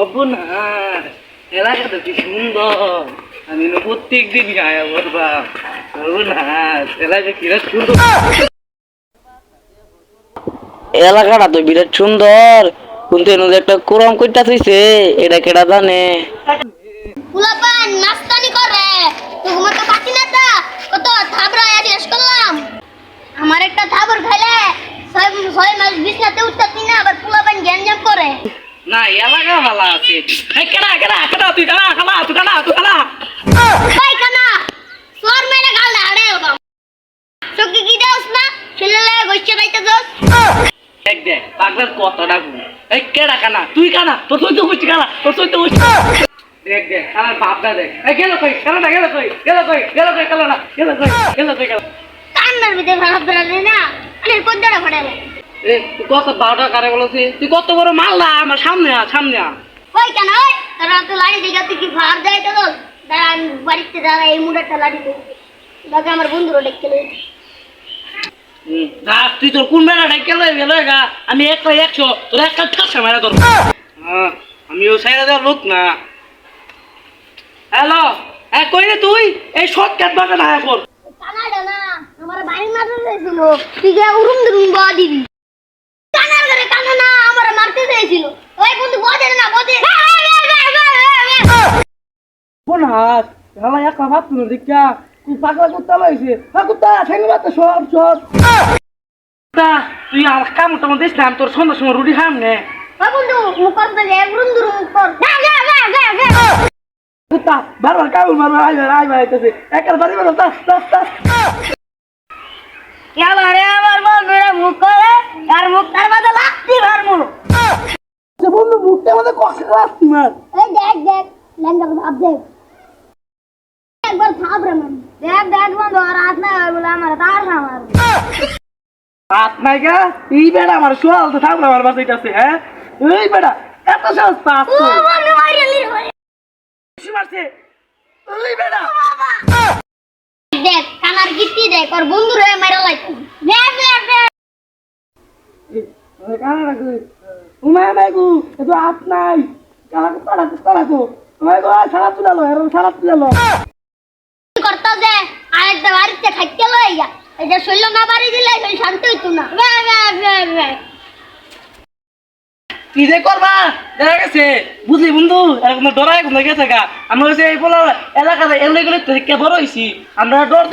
সর্বনাশ এলাকাটা কি সুন্দর। আমি না প্রত্যেক দিন গায়ে সর্বনাশ এলাকা কিরা সুন্দর। এলাকাটা তো বিরাট সুন্দর। কিন্তু এর মধ্যে একটা কুরম কইটা থইছে এটা কেটা জানে? করে তো ঘুমাতে পাচ্ছি না তা কত থাবরা শেষ করলাম আমার একটা থাবর খাইলে ছয় ছয় মাস বিছনাতে উঠতে না আবার ফুলাপান গ্যাঞ্জাম করে না এলাকা ভালো আছে। এই কেডা কেডা কেডা তুই কানা কানা তুই কানা তুই কানা। ভাই কানা সোর মেরে গাল দাঁড়ে ওটা চোখে কি দাস না? ছেলে লাগে গইছে যাইতে দোস দেখ দেখ পাগলার কতটা গুণ এই কেডা কানা তুই কানা তোর তুই তো বুঝছি কানা তোর তুই তো বুঝছি দেখ দেখ কানার বাপটা দেখ। এই গেল কই? কানাটা গেল কই? গেল কই? গেল কই? না গেল কই? গেল কই গেল। কান্নার ভিতরে ভাব ধরে না? আরে কোন ধরে ফাটালে কত বারোটা কারে বলছিস? তুই কত বড় মাল আমার সামনে আ সামনে আ ওই কেন ওই? তারা তো লাড়ি দিকে তুই কি ভার যাইতে দোস দাঁড়া আমি বাড়িতে দাঁড়া এই মুড়াটা লাড়ি দিই দাদা আমার বন্ধুরা ডেকে যা, তুই তোর কোন বেড়াটা গেল গেল গা। আমি একশো তোর একটা ঠাসা মারা তোর আমি ও সাইডে দেওয়ার লোক না। হ্যালো হ্যাঁ কই রে তুই? এই কর কানাডা না আমার বাড়ি মারতে চাইছিল। তুই যে উরুম দুরুম বা দিবি। হাত। হালা একলা ভাত তুলো দেখা তুই পাগলা কুত্তা লাইছে হ্যাঁ কুত্তা ঠেঙ্গে বাত সব সব। তুই আমার কাম টাম দিস না তোর সন্ধ্যার সময় রুটি খাম নে। বন্ধু মুখ করতে যে উরুম দুরুম কর। গা গা গা গা গা কুত্তা বারবার কামড় মারবার আইবার আইবার আইতেছে একার বাড়ি বাড়ি তাস তাস তাস। এবারে আমার বন্ধুরা মুখ করে আর মুখ তার মাঝে লাগতি মারমু বন্ধু মুখটা আমাদের কষ্ট রাস্তি মার এই দেখ দেখ। একবার থাপ রে মান দেখ দেখ বন্ধু রাত না বলে আমার তার আমার হাত নাই গা? এই বেড়া আমার সোয়াল তো থাকল আমার বাসাইতেছে হ্যাঁ? এই বেড়া এত সহজ পাস ও বন্ধু মারিলি মারছে। এই বেড়া। দেখ কানার গিট্টি দেখ আর বন্ধু রে মারা লাইছি। দেখ দেখ দেখ। কানা রাখো উমায় মাইগু এতো হাত নাই। কানা তাড়া তাড়া মাইগু সারা তুলালো এর সারা তুলালো করতে আরেকটা বাড়িতে খাইতে লইয়া। এটা শৈল না বাড়ি দিলে শান্ত না। কি যে করবা? দেখা গেছে। বুঝলি বন্ধু? এরকম ডরায় কোন গেছে গা আমরা এই বলো এলাকাতে এলে গেলে বড় হয়েছি আমরা ডর